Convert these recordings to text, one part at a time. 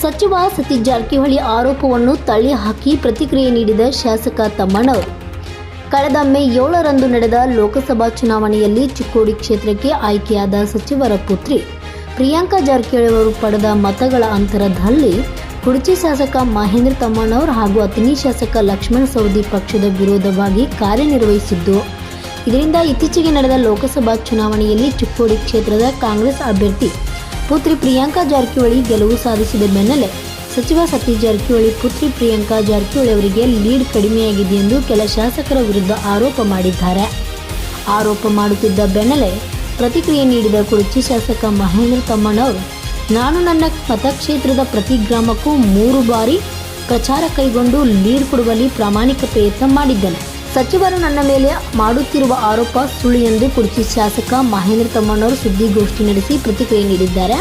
ಸಚಿವ ಸತೀಶ್ ಜಾರಕಿಹೊಳಿ ಆರೋಪವನ್ನು ತಳ್ಳಿಹಾಕಿ ಪ್ರತಿಕ್ರಿಯೆ ನೀಡಿದ ಶಾಸಕ ತಮ್ಮಣ್ಣವರು ಕಳೆದ ಮೇ ಏಳರಂದು ನಡೆದ ಲೋಕಸಭಾ ಚುನಾವಣೆಯಲ್ಲಿ ಚಿಕ್ಕೋಡಿ ಕ್ಷೇತ್ರಕ್ಕೆ ಆಯ್ಕೆಯಾದ ಸಚಿವರ ಪುತ್ರಿ ಪ್ರಿಯಾಂಕಾ ಜಾರಕಿಹೊಳಿ ಅವರು ಪಡೆದ ಮತಗಳ ಅಂತರದಲ್ಲಿ ಕುಡಚಿ ಶಾಸಕ ಮಹೇಂದ್ರ ತಮ್ಮಣ್ಣವರು ಹಾಗೂ ಅತನಿ ಶಾಸಕ ಲಕ್ಷ್ಮಣ ಸವದಿ ಪಕ್ಷದ ವಿರೋಧವಾಗಿ ಕಾರ್ಯನಿರ್ವಹಿಸಿದ್ದು, ಇದರಿಂದ ಇತ್ತೀಚೆಗೆ ನಡೆದ ಲೋಕಸಭಾ ಚುನಾವಣೆಯಲ್ಲಿ ಚಿಕ್ಕೋಡಿ ಕ್ಷೇತ್ರದ ಕಾಂಗ್ರೆಸ್ ಅಭ್ಯರ್ಥಿ ಪುತ್ರಿ ಪ್ರಿಯಾಂಕಾ ಜಾರಕಿಹೊಳಿ ಗೆಲುವು ಸಾಧಿಸಿದ ಬೆನ್ನಲ್ಲೇ ಸಚಿವ ಸತೀಶ್ ಜಾರಕಿಹೊಳಿ ಪುತ್ರಿ ಪ್ರಿಯಾಂಕಾ ಜಾರಕಿಹೊಳಿ ಅವರಿಗೆ ಲೀಡ್ ಕಡಿಮೆಯಾಗಿದೆ ಎಂದು ಕೆಲ ಶಾಸಕರ ವಿರುದ್ಧ ಆರೋಪ ಮಾಡಿದ್ದಾರೆ. ಆರೋಪ ಮಾಡುತ್ತಿದ್ದ ಬೆನ್ನಲ್ಲೇ ಪ್ರತಿಕ್ರಿಯೆ ನೀಡಿದ ಕುರುಚಿ ಶಾಸಕ ಮಹೇಂದ್ರ ತಮ್ಮಣ್ಣವರು ನಾನು ನನ್ನ ಮತಕ್ಷೇತ್ರದ ಪ್ರತಿ ಗ್ರಾಮಕ್ಕೂ ಮೂರು ಬಾರಿ ಪ್ರಚಾರ ಕೈಗೊಂಡು ಲೀಡ್ ಕೊಡುವಲ್ಲಿ ಪ್ರಾಮಾಣಿಕ ಪ್ರಯತ್ನ ಮಾಡಿದ್ದೇನೆ. ಸಚಿವರು ನನ್ನ ಮೇಲೆ ಮಾಡುತ್ತಿರುವ ಆರೋಪ ಸುಳ್ಳು ಎಂದು ಕುರ್ಚಿ ಶಾಸಕ ಮಹೇಂದ್ರ ತಮ್ಮಣ್ಣವರು ಸುದ್ದಿಗೋಷ್ಠಿ ನಡೆಸಿ ಪ್ರತಿಕ್ರಿಯೆ ನೀಡಿದ್ದಾರೆ.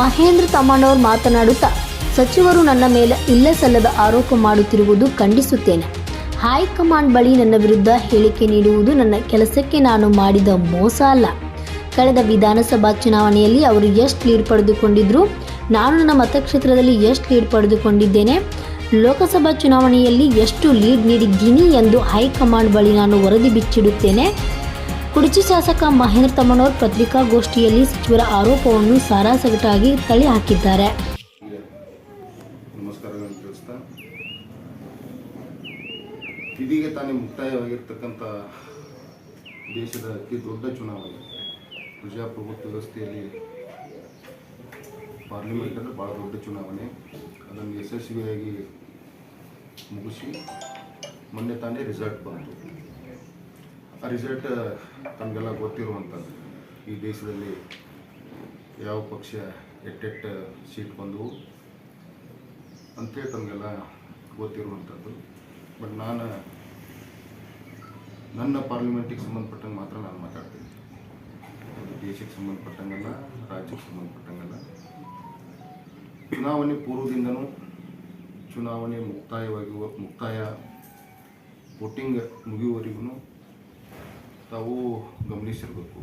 ಮಹೇಂದ್ರ ತಮ್ಮಣ್ಣವರು ಮಾತನಾಡುತ್ತಾ, ಸಚಿವರು ನನ್ನ ಮೇಲೆ ಇಲ್ಲ ಸಲ್ಲದ ಆರೋಪ ಮಾಡುತ್ತಿರುವುದು ಖಂಡಿಸುತ್ತೇನೆ. ಹೈಕಮಾಂಡ್ ಬಳಿ ನನ್ನ ವಿರುದ್ಧ ಹೇಳಿಕೆ ನೀಡುವುದು ನನ್ನ ಕೆಲಸಕ್ಕೆ ನಾನು ಮಾಡಿದ ಮೋಸ ಅಲ್ಲ. ಕಳೆದ ವಿಧಾನಸಭಾ ಚುನಾವಣೆಯಲ್ಲಿ ಅವರು ಎಷ್ಟು ಲೀಡ್ ಪಡೆದುಕೊಂಡಿದ್ರು, ನಾನು ನನ್ನ ಮತಕ್ಷೇತ್ರದಲ್ಲಿ ಎಷ್ಟು ಲೀಡ್ ಪಡೆದುಕೊಂಡಿದ್ದೇನೆ ಲೋಕಸಭಾ ಚುನಾವಣೆಯಲ್ಲಿ ಎಷ್ಟು ಲೀಡ್ ನೀಡಿದ್ದೀನಿ ಎಂದು ಹೈಕಮಾಂಡ್ ಬಳಿ ನಾನು ವರದಿ ಬಿಚ್ಚಿಡುತ್ತೇನೆ. ಕುಡಚಿ ಶಾಸಕ ಮಹೇಂದ್ರ ತಮ್ಮನವರ್ ಪತ್ರಿಕಾಗೋಷ್ಠಿಯಲ್ಲಿ ಸಚಿವರ ಆರೋಪವನ್ನು ಸಾರಾಸಗಟಾಗಿ ತಳ್ಳಿ ಹಾಕಿದ್ದಾರೆ. ಇದೀಗ ತಾನೇ ಮುಕ್ತಾಯವಾಗಿರ್ತಕ್ಕಂಥ ದೇಶದ ಅತಿ ದೊಡ್ಡ ಚುನಾವಣೆ. ಪ್ರಜಾಪ್ರಭುತ್ವ ವ್ಯವಸ್ಥೆಯಲ್ಲಿ ಪಾರ್ಲಿಮೆಂಟ್ ಅಂದರೆ ಭಾಳ ದೊಡ್ಡ ಚುನಾವಣೆ. ಅದನ್ನು ಯಶಸ್ವಿಯಾಗಿ ಮುಗಿಸಿ ಮೊನ್ನೆ ತಾನೇ ರಿಸಲ್ಟ್ ಬಂತು. ಆ ರಿಸಲ್ಟ್ ತಮಗೆಲ್ಲ ಗೊತ್ತಿರುವಂಥದ್ದು ಈ ದೇಶದಲ್ಲಿ ಯಾವ ಪಕ್ಷ ಎಟ್ಟೆಟ್ಟ ಸೀಟ್ ಬಂದವು ಅಂತೇಳಿ ತಮಗೆಲ್ಲ ಗೊತ್ತಿರುವಂಥದ್ದು ಬಟ್ ನಾನು ನನ್ನ ಪಾರ್ಲಿಮೆಂಟಿಗೆ ಸಂಬಂಧಪಟ್ಟಂಗೆ ಮಾತ್ರ ನಾನು ಮಾತಾಡ್ತೀನಿ. ದೇಶಕ್ಕೆ ಸಂಬಂಧಪಟ್ಟಂಗೆಲ್ಲ, ರಾಜ್ಯಕ್ಕೆ ಸಂಬಂಧಪಟ್ಟಂಗಲ್ಲ. ಚುನಾವಣೆ ಪೂರ್ವದಿಂದನೂ ಚುನಾವಣೆ ಮುಕ್ತಾಯವಾಗಿ ಮುಕ್ತಾಯ ವೋಟಿಂಗ್ ಮುಗಿಯುವವರೆಗೂ ತಾವು ಗಮನಿಸಿರಬೇಕು.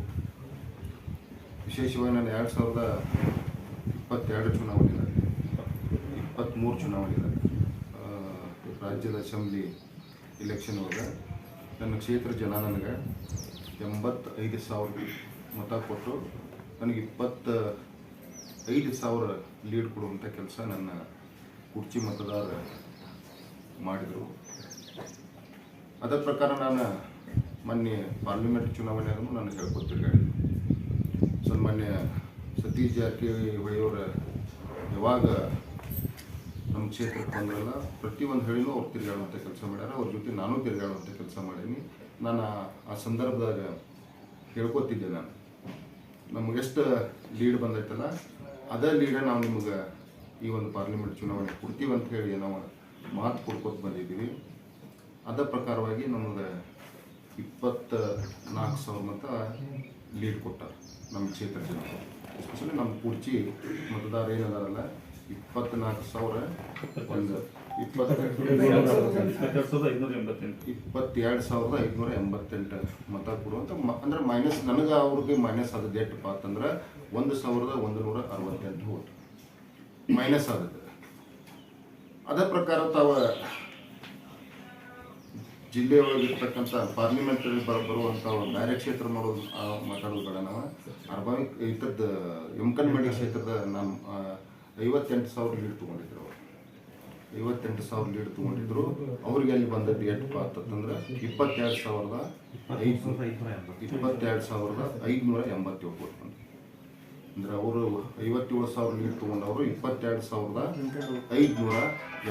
ವಿಶೇಷವಾಗಿ ನಾನು ಎರಡು ಸಾವಿರದ ಇಪ್ಪತ್ತೆರಡು ಚುನಾವಣೆ ಇದೆ ಇಪ್ಪತ್ತ್ಮೂರು ಚುನಾವಣೆ ಇದೆ ಆ, ರಾಜ್ಯದ ಅಸೆಂಬ್ಲಿ ಇಲೆಕ್ಷನ್ ಒಳಗೆ ನನ್ನ ಕ್ಷೇತ್ರ ಜನ ನನಗೆ ಎಂಬತ್ತೈದು ಸಾವಿರ ಮತ ಕೊಟ್ಟು ನನಗೆ ಇಪ್ಪತ್ತ ಐದು ಸಾವಿರ ಲೀಡ್ ಕೊಡುವಂಥ ಕೆಲಸ ನನ್ನ ಕುರ್ಚಿ ಮತದಾರ ಮಾಡಿದರು. ಅದರ ಪ್ರಕಾರ ನಾನು ಮೊನ್ನೆ ಪಾರ್ಲಿಮೆಂಟ್ ಚುನಾವಣೆಗೂ ನಾನು ಹೇಳ್ಕೊತಿರ್ಗಾಡಿದ್ದೆ ಸನ್ಮಾನ್ಯ ಸತೀಶ್ ಜಾರಕಿಹೊಳಿ ಅವರ ಯಾವಾಗ ನಮ್ಮ ಕ್ಷೇತ್ರಕ್ಕೆ ಬಂದ್ರಲ್ಲ, ಪ್ರತಿಯೊಂದು ಹೇಳಿನೂ ಅವ್ರು ತಿರುಗಾಡುವಂಥ ಕೆಲಸ ಮಾಡ್ಯಾರ. ಅವ್ರ ಜೊತೆ ನಾನು ತಿರುಗಾಡುವಂಥ ಕೆಲಸ ಮಾಡೀನಿ. ನಾನು ಆ ಸಂದರ್ಭದಾಗ ಹೇಳ್ಕೊತಿದ್ದೆ ನಾನು. ನಮಗೆಷ್ಟು ಲೀಡ್ ಬಂದೈತಲ್ಲ, ಅದೇ ಲೀಡ ನಾವು ನಿಮಗೆ ಈ ಒಂದು ಪಾರ್ಲಿಮೆಂಟ್ ಚುನಾವಣೆ ಕೊಡ್ತೀವಿ ಅಂತ ಹೇಳಿ ನಾವು ಮಾತು ಕೊಡ್ಕೊತ ಬಂದಿದ್ದೀವಿ. ಅದರ ಪ್ರಕಾರವಾಗಿ ನಮಗೆ ಇಪ್ಪತ್ತ ನಾಲ್ಕು ಸಾವಿರ ಮತ ಲೀಡ್ ಕೊಟ್ಟಾರ ನಮ್ಮ ಕ್ಷೇತ್ರ ಜನ ಎಸ್ಪೆಷಲಿ ನಮ್ಮ ಕುರ್ಚಿ ಮತದಾರ ಏನದಾರಲ್ಲ, ಇಪ್ಪತ್ನಾಲ್ಕು ಸಾವಿರ ಒಂದು ಇಪ್ಪತ್ತ ಇಪ್ಪತ್ತೆರಡು ಸಾವಿರದ ಐದುನೂರ ಎಂಬತ್ತೆಂಟು ಮತ ಕೊಡುವಂಥ ಮ ಅಂದ್ರೆ ಮೈನಸ್ ನನಗೆ ಅವ್ರಿಗೆ ಮೈನಸ್ ಅದು ಎಟ್ಟಪ್ಪ ಅಂತಂದ್ರೆ ಒಂದು ಸಾವಿರದ ಒಂದು ನೂರ ಅರವತ್ತೆಂಟು ಓಟ್. ಮೈನಸ್ ಆಗುತ್ತೆ. ಅದೇ ಪ್ರಕಾರ ತಾವ ಜಿಲ್ಲೆಯೊಳಗಿರ್ತಕ್ಕಂಥ ಪಾರ್ಲಿಮೆಂಟರಿ ಬರ ಬರುವಂಥ ಬೇರೆ ಕ್ಷೇತ್ರ ಮಾಡೋದು ಮಾತಾಡೋದು ಬೇಡ ನಾವು? ಅರ್ಬಾವಿ ಇತರದ್ದು ಯಮಕನ್ಮಡಿ ಕ್ಷೇತ್ರದ ನಾನು ಐವತ್ತೆಂಟು ಸಾವಿರ ಲೀಡ್ ತೊಗೊಂಡಿದ್ರು ಅವರು. ಐವತ್ತೆಂಟು ಸಾವಿರ ಲೀಡ್ ತೊಗೊಂಡಿದ್ರು. ಅವ್ರಿಗೆ ಅಲ್ಲಿ ಬಂದದ್ದು ಎಷ್ಟಪ್ಪ ಅಂತಂದ್ರೆ ಇಪ್ಪತ್ತೆರಡು ಸಾವಿರದ ಐದು ಇಪ್ಪತ್ತೆರಡು ಸಾವಿರದ ಐದುನೂರ ಎಂಬತ್ತೇಳು ಅಂದ್ರೆ ಅವರು ಐವತ್ತೇಳು ಸಾವಿರ ನೀರು ತೊಗೊಂಡವರು ಇಪ್ಪತ್ತೆರಡು ಸಾವಿರದ ಐದುನೂರ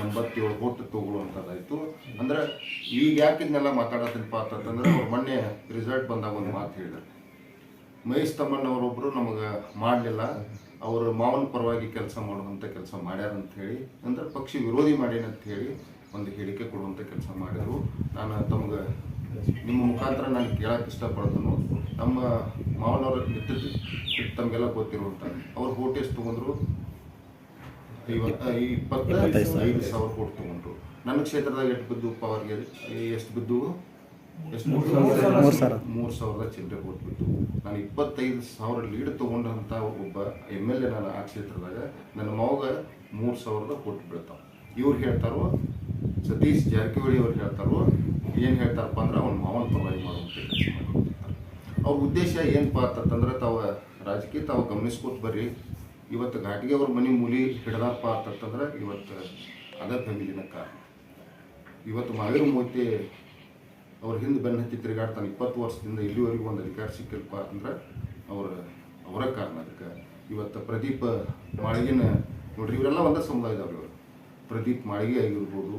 ಎಂಬತ್ತೇಳು ಕೋಟಿ ತಗೊಳ್ಳುವಂಥದ್ದಾಯ್ತು. ಅಂದ್ರೆ ಈಗ ಯಾಕಿದ್ನೆಲ್ಲ ಮಾತಾಡತ್ತೀನಪ್ಪ ಅಂತಂದ್ರೆ ಅವ್ರು ಮೊನ್ನೆ ರಿಸಲ್ಟ್ ಬಂದಾಗ ಒಂದು ಮಾತು ಹೇಳಿದ್ರು. ಮಹೇಶ್ ತಮ್ಮಣ್ಣವರೊಬ್ಬರು ನಮಗೆ ಮಾಡಲಿಲ್ಲ. ಅವರು ಮಾವನ ಪರವಾಗಿ ಕೆಲಸ ಮಾಡುವಂಥ ಕೆಲಸ ಮಾಡ್ಯಾರ ಹೇಳಿ, ಅಂದ್ರೆ ಪಕ್ಷ ವಿರೋಧಿ ಮಾಡ್ಯಾನಂತ ಹೇಳಿ ಒಂದು ಹೇಳಿಕೆ ಕೊಡುವಂಥ ಕೆಲಸ ಮಾಡಿದರು. ನಾನು ತಮಗೆ ನಿಮ್ಮ ಮುಖಾಂತರ ನಾನು ಕೇಳಕ್ಕೆ ಇಷ್ಟಪಡ್ತನು ನಮ್ಮ ಮಾವನವ್ರ ತಮಗೆಲ್ಲ ಗೊತ್ತಿರುವಂಥ ಅವ್ರು ಓಟ್ ಎಷ್ಟು ತೊಗೊಂಡ್ರು ಐವತ್ತ ಇಪ್ಪತ್ತ ಐದು ಸಾವಿರ ಕೋಟಿ ತೊಗೊಂಡ್ರು. ನನ್ನ ಕ್ಷೇತ್ರದಾಗ ಎಷ್ಟು ಬಿದ್ದು ಪವರ್ಗೆ ಎಷ್ಟು ಬಿದ್ದು ಎಷ್ಟು ಮೂರು ಸಾವಿರ. ಮೂರು ಸಾವಿರದ ಚಿಲ್ಲರೆ ಕೋಟಿ ಬಿತ್ತು ನಾನು ಇಪ್ಪತ್ತೈದು ಸಾವಿರ ಲೀಡ್ ತೊಗೊಂಡಂಥ ಒಬ್ಬ ಎಂ ಎಲ್ ಎ ನಾನು ಆ ಕ್ಷೇತ್ರದಾಗ. ನನ್ನ ಮಾವಾಗ ಮೂರು ಸಾವಿರದ ಕೋಟಿ ಬೀಳ್ತಾವ. ಇವ್ರು ಹೇಳ್ತಾರೋ ಸತೀಶ್ ಜಾರಕಿಹೊಳಿ ಅವ್ರು ಹೇಳ್ತಾರೋ ಏನು ಹೇಳ್ತಾರಪ್ಪ ಅಂದ್ರೆ ಅವ್ನ ಮಾವನ ಪರವಾಗಿ ಮಾಡುವಂಥ ಕೆಲಸ ಅವ್ರ ಉದ್ದೇಶ ಏನಪ್ಪ ಅಂತಂದ್ರೆ ತಾವು ರಾಜಕೀಯ ತಾವು ಗಮನಿಸ್ಕೊತ ಬರ್ರಿ. ಇವತ್ತು ಘಾಟಿಗೆ ಅವ್ರ ಮನೆ ಮೂಲಿ ಹಿಡ್ದಾರಪ್ಪ ಅಂತಂದ್ರೆ ಇವತ್ತು ಅದ ಫ್ಯಾಮಿಲಿನ ಕಾರಣ. ಇವತ್ತು ಮಾವೇರು ಮೂರ್ತಿ ಅವ್ರ ಹಿಂದೆ ಬೆನ್ನ ಹತ್ತಿ ತಿರುಗಾಡ್ತಾನೆ ಇಪ್ಪತ್ತು ವರ್ಷದಿಂದ ಇಲ್ಲಿವರೆಗೂ ಒಂದು ಅಧಿಕಾರ ಸಿಕ್ಕಿಲ್ಪ ಅಂದ್ರೆ ಅವ್ರ ಅವರ ಕಾರಣ ಅದಕ್ಕೆ. ಇವತ್ತು ಪ್ರದೀಪ್ ಮಾಳಿಗೆನ ನೋಡ್ರಿ, ಇವರೆಲ್ಲ ಒಂದೇ ಸಮುದಾಯದವ್ರು ಇವರು. ಪ್ರದೀಪ್ ಮಾಳಿಗೆ ಆಗಿರ್ಬೋದು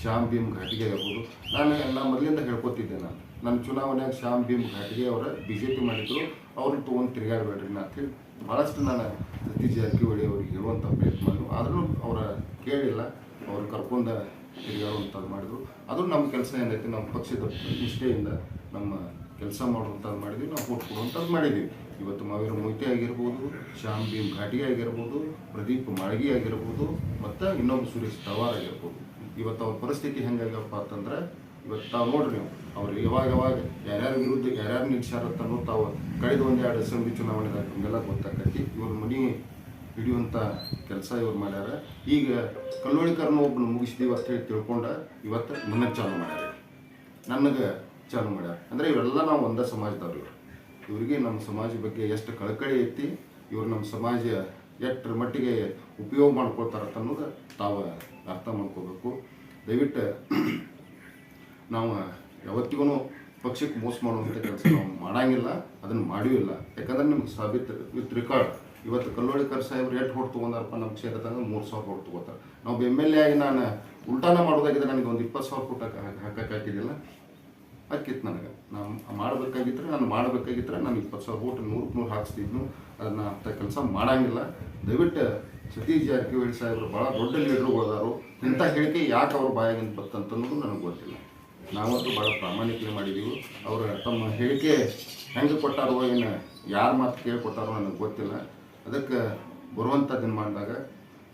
ಶ್ಯಾಮ್ ಭೀಮ್ ಘಾಟಿಗೆ ಆಗಿರ್ಬೋದು ನಾನು ನಾನು ಮೊದಲಿಂದ ಹೇಳ್ಕೊತಿದ್ದೆ ನಾನು. ನನ್ನ ಚುನಾವಣೆಯಾಗ ಶ್ಯಾಮ್ ಭೀಮ್ ಘಾಟಿಗೆ ಅವರ ಬಿ ಜೆ ಪಿ ಮಾಡಿದ್ರು ಅವ್ರನ್ನ ತೊಗೊಂಡು ತಿರುಗಾಡಬೇಡ್ರಿ ನಾನು ಅಂತೇಳಿ ಭಾಳಷ್ಟು ನಾನು ಸತೀಶ್ ಜಾರಕಿಹೊಳಿ ಅವ್ರಿಗೆ ಹೇಳುವಂಥ ಪ್ರಯತ್ನ ಮಾಡಿದ್ರು. ಆದರೂ ಅವರ ಕೇಳಿಲ್ಲ. ಅವ್ರು ಕರ್ಕೊಂಡು ತಿರುಗಾಡುವಂಥದ್ದು ಮಾಡಿದ್ರು. ಅದು ನಮ್ಮ ಕೆಲಸ ಏನೈತಿ, ನಮ್ಮ ಪಕ್ಷದ ನಿಷ್ಠೆಯಿಂದ ನಮ್ಮ ಕೆಲಸ ಮಾಡುವಂಥದ್ದು ಮಾಡಿದ್ವಿ. ನಾವು ಓಟ್ ಕೊಡುವಂಥದ್ದು ಮಾಡಿದ್ದೀವಿ ಇವತ್ತು ಮಾವೀರ ಮೊಯ್ತೆ ಆಗಿರ್ಬೋದು, ಶ್ಯಾಮ್ ಭೀಮ್ ಘಾಟಿ ಆಗಿರ್ಬೋದು, ಪ್ರದೀಪ್ ಮಾಳಗಿ ಆಗಿರ್ಬೋದು, ಮತ್ತು ಇನ್ನೊಬ್ಬ ಸುರೇಶ್ ತವಾರ್ ಆಗಿರ್ಬೋದು. ಇವತ್ತು ಅವ್ರ ಪರಿಸ್ಥಿತಿ ಹೆಂಗಾಗಪ್ಪ ಅಂತಂದ್ರೆ, ಇವತ್ತು ತಾವು ನೋಡ್ರಿ ನೀವು, ಅವ್ರು ಯಾವಾಗ ಯಾವಾಗ ಯಾರ್ಯಾರ ವಿರುದ್ಧ, ಯಾರ್ಯಾರು ನಿಲ್ಸ್ಯಾರತ್ತ ಅನ್ನೋ ತಾವು ಕಳೆದ ಒಂದೆರಡು ಅಸೆಂಬ್ಲಿ ಚುನಾವಣೆದಾಗ ನಮಗೆಲ್ಲ ಗೊತ್ತಾಕೈತಿ. ಇವ್ರ ಮನೆ ಹಿಡಿಯುವಂಥ ಕೆಲಸ ಇವ್ರು ಮಾಡ್ಯಾರ. ಈಗ ಕಲ್ಲೋಳಿಕರನ್ನ ಒಬ್ಬನ ಮುಗಿಸಿದೀವಿ ಅಂತ ಹೇಳಿ ತಿಳ್ಕೊಂಡು ಇವತ್ತು ನನಗೆ ಚಾಲು ಮಾಡ್ಯಾರ ನನಗೆ ಚಾಲು ಮಾಡ್ಯಾರ. ಅಂದರೆ ಇವೆಲ್ಲ ನಾವು ಒಂದೇ ಸಮಾಜದವ್ರು ಇವ್ರು. ಇವರಿಗೆ ನಮ್ಮ ಸಮಾಜ ಬಗ್ಗೆ ಎಷ್ಟು ಕಳಕಳಿ ಐತಿ, ಇವ್ರು ನಮ್ಮ ಸಮಾಜ ಎಷ್ಟರ ಮಟ್ಟಿಗೆ ಉಪಯೋಗ ಮಾಡ್ಕೊಳ್ತಾರೆ ಅನ್ನೋದು ತಾವು ಅರ್ಥ ಮಾಡ್ಕೋಬೇಕು. ದಯವಿಟ್ಟು ನಾವು ಯಾವತ್ತಿಗೂ ಪಕ್ಷಕ್ಕೆ ಮೋಸ ಮಾಡುವಂಥ ಕೆಲಸ ನಾವು ಮಾಡಂಗಿಲ್ಲ, ಅದನ್ನು ಮಾಡಿಯೂ ಇಲ್ಲ. ಯಾಕಂದ್ರೆ ನಿಮ್ಗೆ ಸಾಬೀತು ವಿತ್ ರೆಕಾರ್ಡ್. ಇವತ್ತು ಕಲ್ಲೋಳಿಕರ್ ಸಾಹೇಬ್ರು ಎಷ್ಟು ಹೊಟ್ಟು ತೊಗೊಂಡಾರಪ್ಪ ನಮ್ಮ ಕ್ಷೇತ್ರದಾಗ? ಮೂರು ಸಾವಿರ ಹೊಟ್ಟು ತೊಗೋತಾರೆ. ನಾವು ಎಂ ಎಲ್ ಎ ಆಗಿ ನಾನು ಉಲ್ಟಾನ ಮಾಡೋದಾಗಿದ್ರೆ ನನಗೆ ಒಂದು ಇಪ್ಪತ್ತು ಸಾವಿರ ಕೊಟ್ಟು ಹಾಕಕ್ಕೆ ಹಾಕಿದ್ದಿಲ್ಲ ಅಕ್ಕಿತ್ತು ನನಗೆ. ನಾನು ಮಾಡಬೇಕಾಗಿದ್ರೆ ನಾನು ಮಾಡಬೇಕಾಗಿದ್ರೆ ನಾನು ಇಪ್ಪತ್ತು ಸಾವಿರ ಓಟ್ ನೂರು ನೂರು ಹಾಕ್ಸ್ತಿದ್ನು. ಅದನ್ನು ಅಂಥ ಕೆಲಸ ಮಾಡಂಗಿಲ್ಲ. ದಯವಿಟ್ಟು ಸತೀಶ್ ಜಾರಕಿಹೊಳಿ ಸಾಹೇಬರು ಭಾಳ ದೊಡ್ಡ ಲೀಡ್ರುಗಳದಾರು ಇಂಥ ಹೇಳಿಕೆ ಯಾಕೆ ಅವ್ರ ಬಾಯಾಗಿಂದ ಬರ್ತಂತ ಅನ್ನೋದು ನನಗೆ ಗೊತ್ತಿಲ್ಲ. ನಾವಂತೂ ಭಾಳ ಪ್ರಾಮಾಣಿಕತೆ ಮಾಡಿದ್ದೀವಿ ಅವರು ತಮ್ಮ ಹೇಳಿಕೆ ಹೆಂಗೆ ಕೊಟ್ಟಾರೋ, ಏನು ಯಾರ ಮಾತು ಕೇಳಿಕೊಟ್ಟಾರೋ ನನಗೆ ಗೊತ್ತಿಲ್ಲ. ಅದಕ್ಕೆ ಬರುವಂಥ ದಿನಮಾನದಾಗ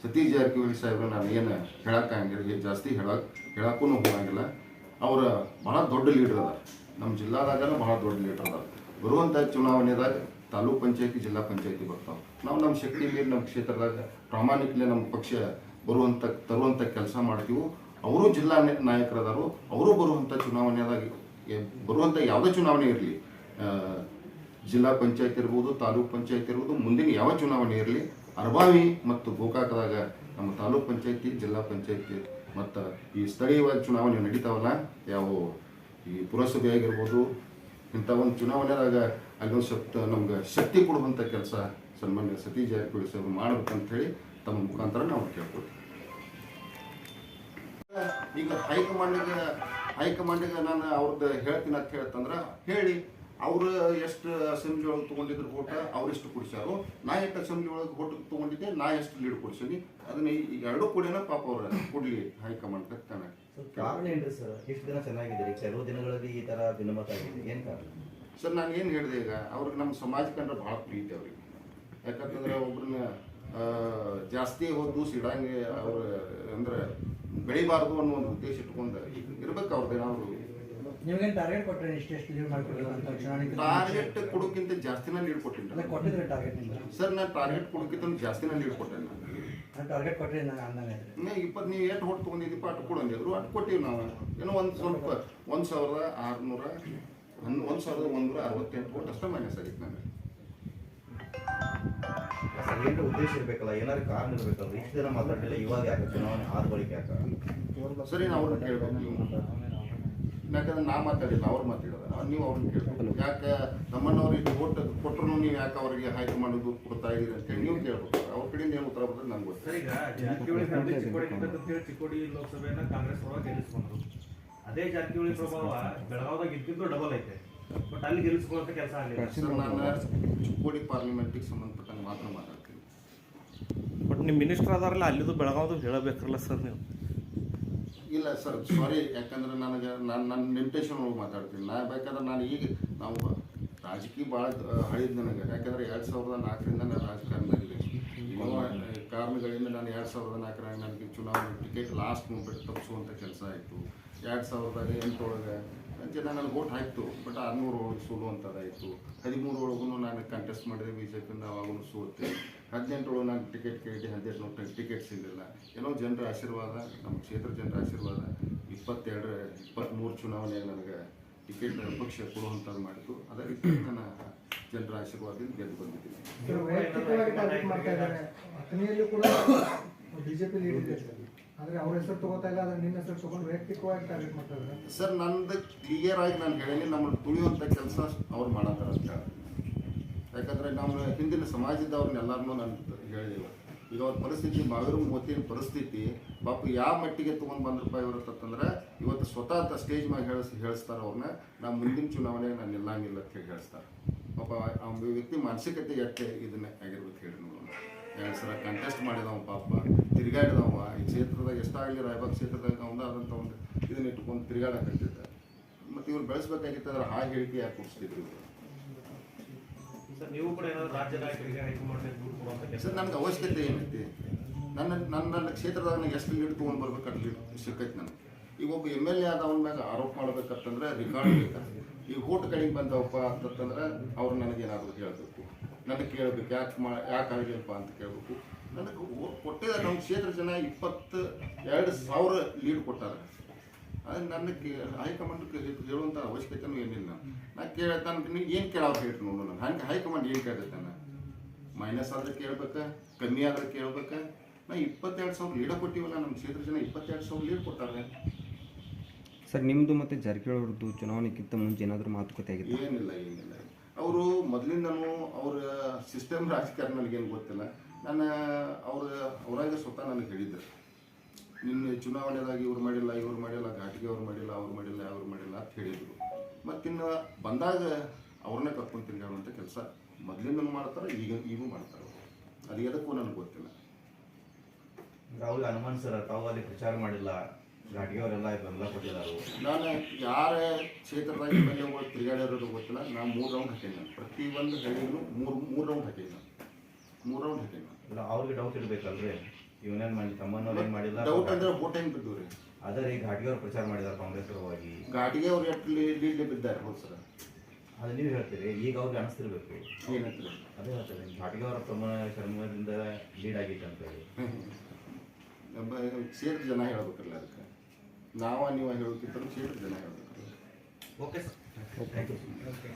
ಸತೀಶ್ ಜಾರಕಿಹೊಳಿ ಸಾಹೇಬ್ರು ನಾನು ಏನು ಹೇಳೋಕ್ಕಾಗಿಲ್ಲ ಜಾಸ್ತಿ ಹೇಳೋಕೆ ಹೇಳೋಕ್ಕೂ ಹೋಗಂಗಿಲ್ಲ. ಅವರ ಭಾಳ ದೊಡ್ಡ ಲೀಡರ್ ಅದ ನಮ್ಮ ಜಿಲ್ಲಾದಾಗನೂ ಭಾಳ ದೊಡ್ಡ ಲೀಡರ್ ಅದ ಬರುವಂಥ ಚುನಾವಣೆದಾಗ ತಾಲೂಕ್ ಪಂಚಾಯತಿ, ಜಿಲ್ಲಾ ಪಂಚಾಯತಿ ಬರ್ತಾವೆ. ನಾವು ನಮ್ಮ ಶಕ್ತಿ ಮೀರಿ ನಮ್ಮ ಕ್ಷೇತ್ರದಾಗ ಪ್ರಾಮಾಣಿಕಲೇ ನಮ್ಮ ಪಕ್ಷ ಬರುವಂಥ ತರುವಂಥ ಕೆಲಸ ಮಾಡ್ತೀವಿ, ಅವರು ಜಿಲ್ಲಾ ನಾಯಕರದಾರು, ಅವರು ಬರುವಂಥ ಚುನಾವಣೆದಾಗ ಬರುವಂಥ ಯಾವುದೇ ಚುನಾವಣೆ ಇರಲಿ ಜಿಲ್ಲಾ ಪಂಚಾಯತ್ ಇರ್ಬೋದು, ತಾಲೂಕ್ ಪಂಚಾಯತ್ ಇರ್ಬೋದು, ಮುಂದಿನ ಯಾವ ಚುನಾವಣೆ ಇರಲಿ, ಅರ್ಬಾವಿ ಮತ್ತು ಗೋಕಾಕದಾಗ ನಮ್ಮ ತಾಲೂಕ್ ಪಂಚಾಯತಿ, ಜಿಲ್ಲಾ ಪಂಚಾಯತಿ ಮತ್ತು ಈ ಸ್ಥಳೀಯವಾದ ಚುನಾವಣೆ ನಡೀತಾವಲ್ಲ, ಯಾವ ಈ ಪುರಸಭೆ ಆಗಿರ್ಬೋದು, ಇಂಥ ಒಂದು ಚುನಾವಣೆದಾಗ ಅಲ್ಲೊಂದು ಶಕ್ತ ನಮ್ಗೆ ಶಕ್ತಿ ಕೊಡುವಂಥ ಕೆಲಸ ಸನ್ಮಾನ್ಯ ಸತೀಶ್ ಜಾರಕಿಹೊಳಿ ಸರ್ ಮಾಡ್ಬೇಕಂತ ಹೇಳಿ ತಮ್ಮ ಮುಖಾಂತರ ನಾವು ಕೇಳ್ಬೋದು ಈಗ ಹೈಕಮಾಂಡಿಗೆ ಹೈಕಮಾಂಡಿಗೆ ನಾನು ಅವ್ರದ್ದು ಹೇಳ್ತೀನಿ ಅಂತ ಹೇಳ್ತಂದ್ರೆ ಹೇಳಿ. ಅವ್ರು ಎಷ್ಟು ಅಸೆಂಬ್ಲಿ ಒಳಗೆ ತೊಗೊಂಡಿದ್ರು ಓಟ ಅವ್ರೆಷ್ಟು ಕೊಡಿಸ್ಯಾರು ನಾ ಎಷ್ಟು ಅಸೆಂಬ್ಲಿ ಒಳಗೆ ಓಟ್ ತೊಗೊಂಡಿದ್ದೆ ನಾ ಎಷ್ಟು ಲೀಡ್ ಕೊಡ್ಸೀನಿ ಅದನ್ನ ಈಗ ಎರಡೂ ಕೂಡೇನ ಪಾಪ ಅವ್ರ ಕೊಡ್ಲಿ ಹೈಕಮಾಂಡ್ ಕಾರಣ ಏನ್ರಿ ಸರ್? ಇಷ್ಟು ದಿನ ಚೆನ್ನಾಗಿದ್ದೀರಿ ಕೆಲವು ದಿನಗಳಲ್ಲಿ ಈ ತರ ಭಿನ್ನಮತ ಆಗಿದೆ ಏನ್ ಕಾರಣ? ಸರ್ ನಾನು ಏನು ಹೇಳಿದೆ ಈಗ ಅವ್ರಿಗೆ ನಮ್ಮ ಸಮಾಜಕ್ಕೆ ಅಂದ್ರೆ ಭಾಳ ಪ್ರೀತಿ ಅವ್ರಿಗೆ. ಯಾಕಂತಂದ್ರೆ ಒಬ್ರನ್ನ ಜಾಸ್ತಿ ಹೊತ್ತು ಸಿಡಂಗೆ ಅವ್ರ ಅಂದ್ರೆ ಬೆಳಿಬಾರ್ದು ಅನ್ನೋ ಒಂದು ಉದ್ದೇಶ ಇಟ್ಕೊಂಡು ಇರ್ಬೇಕು ಅವ್ರದ್ದು ಏನಾದ್ರು ನಿಮ್ಗೇನು ಟಾರ್ಗೆಟ್ ಕೊಟ್ಟರೆ ಇಷ್ಟು ಎಷ್ಟು ಲೀಡ್ ಮಾಡ್ಕೊಡ್ರಿ ಅಂತ ಚುನಾವಣೆ ಟಾರ್ಗೆಟ್ ಕೊಡೋಕ್ಕಿಂತ ಜಾಸ್ತಿನ ಲೀಡ್ ಕೊಟ್ಟಿಲ್ಲ. ಕೊಟ್ಟಿದ್ರೆ ಟಾರ್ಗೆಟ್ ನಿಮ್ಗೆ. ಸರ್ ನಾನು ಟಾರ್ಗೆಟ್ ಕೊಡೋಕ್ಕಿಂತ ಜಾಸ್ತಿನ ಲೀಡ್ ಕೊಟ್ಟೆ ನಾನು ಟಾರ್ಗೆಟ್ ಕೊಟ್ಟರೆ ನಾನು ಅಂದಂಗೆ ಇದ್ರೆ ಇನ್ನು ಇಪ್ಪತ್ತು ನೀವು ಎಷ್ಟು ಹೊಟ್ಟು ತೊಗೊಂಡಿದ್ದೀಪ ಅಟ್ಟು ಕೊಡಂದಿದ್ರು ಅಟ್ಟು ಕೊಟ್ಟಿವಿ ನಾವು. ಏನೋ ಒಂದು ಸ್ವಲ್ಪ ಒಂದು ಸಾವಿರದ ಆರುನೂರ ಒಂದು ಒಂದು ಸಾವಿರದ ಒಂದೂರ ಅರವತ್ತೆಂಟು ಕೊಟ್ಟು ಅಷ್ಟೇ ಮೈನಸ್ ಆಗಿತ್ತು ನನಗೆ ಸರ್ ಏನು ಉದ್ದೇಶ ಇರಬೇಕಲ್ಲ ಏನಾದ್ರು ಕಾರಣ ಇರ್ಬೇಕಲ್ಲ ಇಷ್ಟು ದಿನ ಮಾತಾಡಲಿಲ್ಲ ಇವಾಗ ಯಾಕೆ ಚುನಾವಣೆ ಆದ ಬಳಿಕ ಯಾಕೆ? ಸರಿ ನಾವು ಕೇಳ್ಬೇಕು ಯಾಕಂದ್ರೆ ನಾ ಮಾತಾಡಿಲ್ಲ ಅವ್ರು ಮಾತಾಡೋದು ನೀವು ಅವ್ರನ್ನ ಕೇಳ್ಬೇಕು. ಯಾಕೆ ನಮ್ಮನ್ನವ್ರು ಇದು ಓಟ್ ಕೊಟ್ಟರು ನೀವು ಯಾಕೆ ಅವರಿಗೆ ಆಯ್ಕೆ ಮಾಡೋದು ಕೊಡ್ತಾ ಇದೀರಿ ಅಂತೇಳಿ ನೀವು ಕೇಳ್ಬೇಕು. ಅವ್ರ ಕಡೆಯಿಂದ ಏನು ಉತ್ತರ ಬರ್ತದೆ ನಂಗೆ ಗೊತ್ತಿಲ್ಲ ಚಿಕ್ಕೋಡಿ ಲೋಕಸಭೆಯನ್ನ ಕಾಂಗ್ರೆಸ್ ಒಳಗೆ ಗೆಲ್ಲಿಸ್ಕೊಂಡ್ರು. ಅದೇ ಜಾರಕಿಹೊಳಿ ಪ್ರಭಾವ ಬೆಳಗಾವದಾಗ ಇದ್ದಿದ್ದು ಡಬಲ್ ಐತೆ. ಬಟ್ ಅಲ್ಲಿ ಗೆಲ್ಲಿಸ್ಕೊಳ್ಳೋ ಕೆಲಸ ಆಗಲಿಲ್ಲ. ಸರ್ ನಾನು ಚಿಕ್ಕೋಡಿ ಪಾರ್ಲಿಮೆಂಟಿಗೆ ಸಂಬಂಧಪಟ್ಟಂಗೆ ಮಾತ್ರ ಮಾತಾಡ್ತೀನಿ. ಬಟ್ ನಿಮ್ಮ ಮಿನಿಸ್ಟರ್ ಅದಾರಲ್ಲ ಅಲ್ಲಿದು ಬೆಳಗಾವದು ಹೇಳಬೇಕಲ್ಲ ಸರ್ ನೀವು? ಇಲ್ಲ ಸರ್ ಸಾರಿ ಯಾಕಂದ್ರೆ ನನಗೆ ನಾನು ನನ್ನ ಲಿಮಿಟೇಷನ್ ಒಳಗೆ ಮಾತಾಡ್ತೀನಿ. ನಾ ಬೇಕಾದ್ರೆ ನಾನು ಈಗ ನಾವು ರಾಜಕೀಯ ಭಾಳ ಹಳಿದ್ ನನಗೆ. ಯಾಕಂದ್ರೆ ಎರಡು ಸಾವಿರದ ನಾಲ್ಕರಿಂದ ನಾನು ರಾಜಕಾರಣದಲ್ಲಿ ಕಾರಣಗಳಿಂದ ನಾನು ಎರಡು ಸಾವಿರದ ನಾಲ್ಕರಾಗ ನನಗೆ ಚುನಾವಣೆ ಟಿಕೆಟ್ ಲಾಸ್ಟ್ ಮೂಮೆಂಟ್ ತಪ್ಪಿಸುವಂಥ ಕೆಲಸ ಆಯಿತು. ಎರಡು ಸಾವಿರದ ಎಂಟೊಳಗೆ ಜನ ನನಗೆ ಓಟ್ ಹಾಕ್ತು ಬಟ್ ಆರುನೂರು ಒಳಗೆ ಸೋಲುವಂಥದ್ದಾಯಿತು ಹದಿಮೂರು ಒಳಗೂ ನಾನು ಕಂಟೆಸ್ಟ್ ಮಾಡಿದೆ ಬಿ ಜೆ ಪಿಯಿಂದ ಅವಾಗೂ ಸೋತೆ ಹದಿನೆಂಟರೊಳಗೆ ನಾನು ಟಿಕೆಟ್ ಕೇಳಿದ್ದೆ ಹದಿನೆಂಟು ಟಿಕೆಟ್ ಸಿಗಲಿಲ್ಲ. ಏನೋ ಜನರ ಆಶೀರ್ವಾದ ನಮ್ಮ ಕ್ಷೇತ್ರ ಜನರ ಆಶೀರ್ವಾದ. ಇಪ್ಪತ್ತೆರಡರ ಇಪ್ಪತ್ತ್ಮೂರು ಚುನಾವಣೆಯಲ್ಲಿ ನನಗೆ ಟಿಕೆಟ್ ಪಕ್ಷ ಕೊಡುವಂಥದ್ದು ಮಾಡಿತು ಅದೇ ರೀತಿ ನನ್ನ ಜನರ ಆಶೀರ್ವಾದದಿಂದ ಗೆದ್ದು ಬಂದಿದ್ದೀನಿ. ಸರ್ ನಂದು ಕ್ಲಿಯರ್ ಆಗಿ ನಾನು ಹೇಳೀನಿ ನಮ್ಮನ್ನು ತುಳಿಯುವಂಥ ಕೆಲಸ ಅವ್ರು ಮಾಡತ್ತಾರ ಅಂತ ಹೇಳಿ. ಯಾಕಂದರೆ ನಮ್ಮ ಹಿಂದಿನ ಸಮಾಜದವ್ರನ್ನೆಲ್ಲರನ್ನೂ ನಾನು ಹೇಳಿಲ್ಲ. ಈಗ ಅವ್ರ ಪರಿಸ್ಥಿತಿ ಮಾವಿರ ಮೋತಿನ ಪರಿಸ್ಥಿತಿ, ಪಾಪ ಯಾವ ಮಟ್ಟಿಗೆ ತೊಗೊಂಡು ಬಂದ್ರಪ್ಪ ಇವ್ರತ್ತಂದ್ರೆ ಇವತ್ತು ಸ್ವತಃ ಸ್ಟೇಜ್ ಮ್ಯಾಗ ಹೇಳಿಸ್, ಹೇಳಿಸ್ತಾರೆ ಅವ್ರನ್ನ ನಾವು ಮುಂದಿನ ಚುನಾವಣೆಗೆ ನಾನು ನಿಲ್ಲಂಗಿಲ್ಲ ಅಂತ ಹೇಳಿ ಹೇಳ್ತಾರೆ ಪಾಪ ಆ ವ್ಯಕ್ತಿ ಮಾನಸಿಕತೆ ಎಷ್ಟೇ ಇದನ್ನೇ ಆಗಿರ್ಬೇಕು ಹೇಳಿ ನೋಡೋಣ. ಎರಡು ಸಲ ಕಂಟೆಸ್ಟ್ ಮಾಡಿದವ ಪಾಪ, ತಿರುಗಾಡಿದವ, ಈ ಕ್ಷೇತ್ರದಾಗ ಎಷ್ಟಾಗಲಿ ರಾಯಬಾಗ್ ಕ್ಷೇತ್ರದಾಗ ಅವನ ಆದಂಥ ಒಂದು ಇದನ್ನ ಇಟ್ಕೊಂಡು ತಿರುಗಾಡಕತ್ತಿದ್ದ. ಮತ್ತು ಇವ್ರು ಬೆಳೆಸ್ಬೇಕಾಗಿತ್ತಂದ್ರೆ ಹಾಗೆ ಹೇಳಿಕೆ ಯಾಕೆ ಕೊಡಿಸ್ತಿದ್ರು? ಇವರು ನೀವು ಕೂಡ ರಾಜ್ಯ ನಾಯಕರಿಗೆ ಕೊಡುವಂತ ಸರ್ ನನಗೆ ಅವಶ್ಯಕತೆ ಏನೈತಿ? ನನ್ನ ನನ್ನ ನನ್ನ ಕ್ಷೇತ್ರದಾಗ ನನಗೆ ಎಷ್ಟು ಲೀಡ್ ತೊಗೊಂಡು ಬರ್ಬೇಕು ಲೀಡ್ ಸಿಕ್ಕೈತೆ ನನಗೆ ಈಗ ಒಬ್ಬ ಎಂ ಎಲ್ ಎ ಆದವನ ಮ್ಯಾಗ ಆರೋಪ ಮಾಡ್ಬೇಕಂತಂದ್ರೆ ರೆಕಾರ್ಡ್ ಬೇಕು? ಈಗ ಓಟ್ ಕಡೆಗೆ ಬಂದವಪ್ಪ ಅಂತಂದ್ರೆ ಅವ್ರು ನನಗೇನಾದರೂ ಹೇಳಬೇಕು. ನನಗೆ ಕೇಳಬೇಕು, ಯಾಕೆ ಮಾ, ಯಾಕೆ ಆಗಿಲ್ಲಪ್ಪ ಅಂತ ಕೇಳಬೇಕು. ನನಗೆ ಕೊಟ್ಟಿದ್ದಾರೆ ನಮ್ಮ ಕ್ಷೇತ್ರ ಜನ ಇಪ್ಪತ್ತು ಎರಡು ಸಾವಿರ ಲೀಡ್ ಕೊಟ್ಟಾರೆ. ಅದು ನನ್ನ ಹೈಕಮಾಂಡ್ ಹೇಳುವಂತ ಅವಶ್ಯಕತೆನೂ ಏನಿಲ್ಲ. ನಾ ಕೇಳ ನನಗೆ ಏನು ಕೇಳೋಕೆ ಹೇಳ್ತೀನಿ ನೋಡು ನಾನು ಹಂಗೆ ಹೈಕಮಾಂಡ್ ಏನು ಕೇಳ್ತೈತೆ ನಾನು ಮೈನಸ್ ಆದ್ರೆ ಕೇಳ್ಬೇಕ ಕಮ್ಮಿ ಆದ್ರೆ ಕೇಳ್ಬೇಕ. ನಾ ಇಪ್ಪತ್ತೆರಡು ಸಾವಿರ ಲೀಡ ಕೊಟ್ಟಿವಲ್ಲ ನಮ್ಮ ಕ್ಷೇತ್ರ ಜನ ಇಪ್ಪತ್ತೆರಡು ಸಾವಿರ ಲೀಡ್ ಕೊಟ್ಟಾರೆ. ಸರ್ ನಿಮ್ಮದು ಮತ್ತೆ ಜಾರಕಿಹೊಳಿ ಅವ್ರದ್ದು ಚುನಾವಣೆಗಿಂತ ಮುಂಚೆ ಏನಾದರೂ ಮಾತುಕತೆ ಆಗಿದೆ ಏನಿಲ್ಲ ಏನಿಲ್ಲ. ಅವರು ಮೊದಲಿಂದನೂ ಅವ್ರ ಸಿಸ್ಟಮ್ ರಾಜಕಾರಣ ನನಗೇನು ಗೊತ್ತಿಲ್ಲ. ನಾನು ಅವ್ರ ಅವರಾಗ ಸ್ವತಃ ನನಗೆ ಹೇಳಿದ್ರು. ನಿನ್ನೆ ಚುನಾವಣೆದಾಗ ಇವ್ರು ಮಾಡಿಲ್ಲ ಇವ್ರು ಮಾಡಿಲ್ಲ ಘಾಟಿಗೆ ಅವ್ರು ಮಾಡಿಲ್ಲ ಅವ್ರು ಮಾಡಿಲ್ಲ ಅವ್ರು ಮಾಡಿಲ್ಲ ಅಂತ ಹೇಳಿದರು. ಮತ್ತಿನ್ನು ಬಂದಾಗ ಅವ್ರನ್ನೇ ಕರ್ಕೊಂಡು ತಿರುಗಾಡುವಂಥ ಕೆಲಸ ಮೊದಲಿಂದನೂ ಮಾಡ್ತಾರೆ ಈಗ ಈಗೂ ಮಾಡ್ತಾರೆ. ಅದು ಎದಕ್ಕೂ ನನಗೆ ಗೊತ್ತಿಲ್ಲ. ರಾಹುಲ್ ಹನುಮಾನ್ ಸರ್ ತಾವು ಅಲ್ಲಿ ಪ್ರಚಾರ ಮಾಡಿಲ್ಲ ಘಾಟಿಗೆ ಅವರೆಲ್ಲ ಬೆಂಬಲ ಕೊಟ್ಟಿದ್ದಾರೆ ನಾನು ಯಾರ ಕ್ಷೇತ್ರದಾಗ ಎಗಳು ತಿರುಗಾಡಿರೋದು ಗೊತ್ತಿಲ್ಲ ನಾನು ಮೂರು ರೌಂಡ್ ಹಾಕೀನಿ ನಾನು. ಪ್ರತಿ ಒಂದು ಹಳ್ಳಿಗೂ ಮೂರು ಮೂರು ರೌಂಡ್ ಹಾಕೀನಿ ನಾನು. ಮೂರು ರೌಂಡ್ ಹಾಕೀನಿ ನಾನು. ಅವ್ರಿಗೆ ಡೌಟ್ ಇರ್ಬೇಕಲ್ರಿ. ಇವನೇನ್ ಮಾಡಿ ತಮ್ಮನವ್ರು ಏನ್ ಮಾಡಿಲ್ಲ ಡೌಟ್ ಅಂದ್ರೆ ಓಟ್ ಹೆಂಗೆ ಬಿದ್ದು ರೀ ಅದೇ ರೀ ಘಾಟಿಗೆ ಅವ್ರು ಪ್ರಚಾರ ಮಾಡಿದಾರೆ ಕಾಂಗ್ರೆಸ್ ಪರವಾಗಿ. ಗಾಡಿಗೆ ಅವ್ರು ಎಷ್ಟು ಲೀಡ್ ಬಿದ್ದಾರೆ ಹೌದು ಸರ್. ಅದು ನೀವು ಹೇಳ್ತೀರಿ ಈಗ ಅವ್ರಿಗೆ ಅನಿಸ್ತಿರ್ಬೇಕು. ಅದೇ ಹೇಳ್ತಾರೆ ಘಾಟಿಗೆ ಅವರ ತಮ್ಮ ಶರ್ಮದಿಂದ ಲೀಡ್ ಆಗಿತ್ತು ಅಂತ ಹೇಳಿ ನಮ್ಮ ಕ್ಷೇತ್ರ ಜನ ಹೇಳ್ಬೇಕಲ್ಲ ಅದಕ್ಕೆ. ನಾವ ನೀವು ಹೇಳೋಕ್ಕಿಂತ ಸೇರ್ ಜನ ಹೇಳ್ಬೇಕು okay sir thank you okay